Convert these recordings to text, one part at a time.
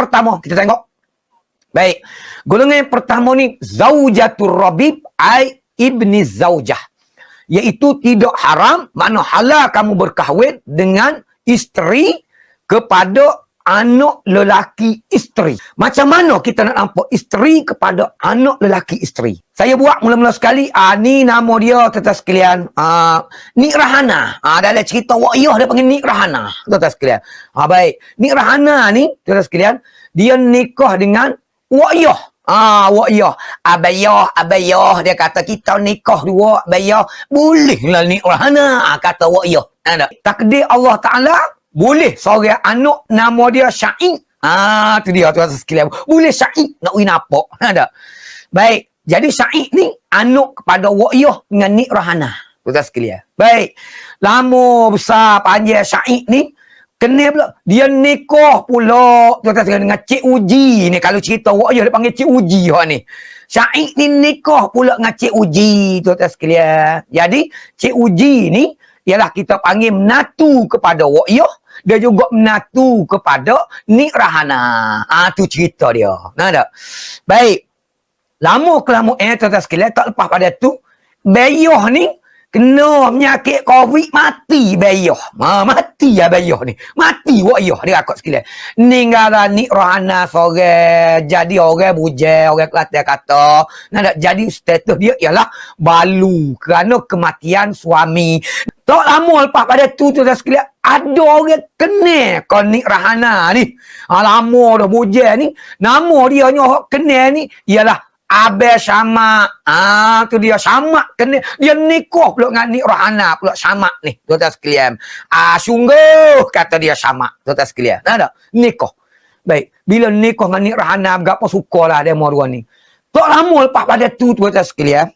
pertama kita tengok. Baik. Golongan yang pertama ni zaujatur rabib ai ibni zaujah. Iaitu tidak haram, makna halal kamu berkahwin dengan isteri kepada anak lelaki isteri. Macam mana kita nak nampak isteri kepada anak lelaki isteri? Saya buat mula-mula sekali, ah ni nama dia tuan sekalian, ah Nik Rahana. Ah dalam cerita Wa'iyah dia panggil Nik Rahana, tuan sekalian. Ah baik. Nik Rahana ni tuan sekalian, dia nikah dengan Wa'iyah. Ah, wa'iyah. Abayah, abayah. Dia kata kita nikah dua, abayah. Bolehlah ni rahana. Ah, kata wa'iyah. Ada. Takdir Allah Ta'ala, boleh seorang anak nama dia Syahid. Ah, tu dia tuan sekalian. Boleh Syahid nak win apa? Ada. Baik. Jadi Syahid ni anak kepada wa'iyah dengan ni rahana. Tuan sekalian. Baik. Lama besar panjang Syahid ni, Kena pula. Dia nikah pula. Tuan-tuan sekalian dengan Cik Uji ni. Kalau cerita Wa'ayah dia panggil Cik Uji orang ni. Syahid ni nikah pula dengan Cik Uji. Tuan-tuan sekalian. Jadi Cik Uji ni ialah kita panggil menatu kepada Wa'ayah. Dia juga menatu kepada Nik Rahana. Ah tu cerita dia. Nah tak? Baik. Lama kelamu eh tuan-tuan sekalian. Tak lepas pada tu. Bayah ni Kena penyakit COVID mati bayah. Ha, mati ya bayah ni. Mati wayah dia akak sekalian. Ninggalan ni rohana sore jadi orang bujai, orang Kelantan kata. Nak jadi status dia ialah balu kerana kematian suami. Tak lama lepas pada tu tu sekalian ada orang kena kau ni rahana ni. Ha, lama dah bujai ni. Nama dia nyoh kena ni ialah Abe sama. Ah, tu dia sama kena dia nikah pula dengan ni Rohana pula sama ni. Tuan-tuan sekalian. Ah, sungguh kata dia sama. Tuan-tuan sekalian. Ada nikah. Baik, bila nikah dengan ni Rohana berapa sukalah dia dua ni. Tak lama lepas pada tu tuan-tuan sekalian.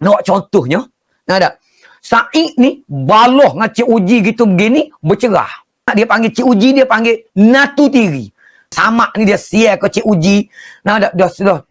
Nak contohnya. Ada. Said ni baloh dengan Cik Uji gitu begini bercerah. Dia panggil Cik Uji dia panggil Natu Tiri. Samak ni dia sia ke cik uji. Nah dah dah sudah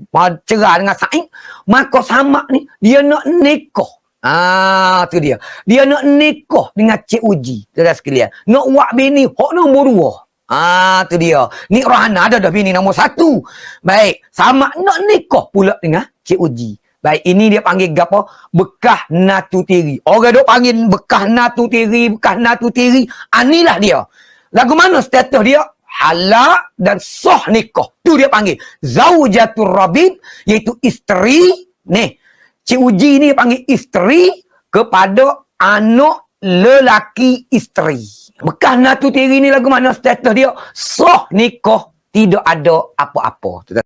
cerah dengan saing maka samak ni dia nak nikah ah tu dia. Dia nak nikah dengan cik uji. Saudara sekalian nak buat bini hok nombor dua. Ah tu dia. Ni rohana ada dah bini nombor satu. Baik samak nak nikah pula dengan cik uji Baik, ini dia panggil apa? Bekah natu tiri. Orang duk panggil bekah natu tiri, bekah natu tiri. Anilah dia. Lagu mana status dia? halal dan sah nikah. Tu dia panggil zaujatur rabib iaitu isteri ni. Cik Uji ni panggil isteri kepada anak lelaki isteri. Bekas natu tiri ni lagu mana status dia? Sah nikah tidak ada apa-apa.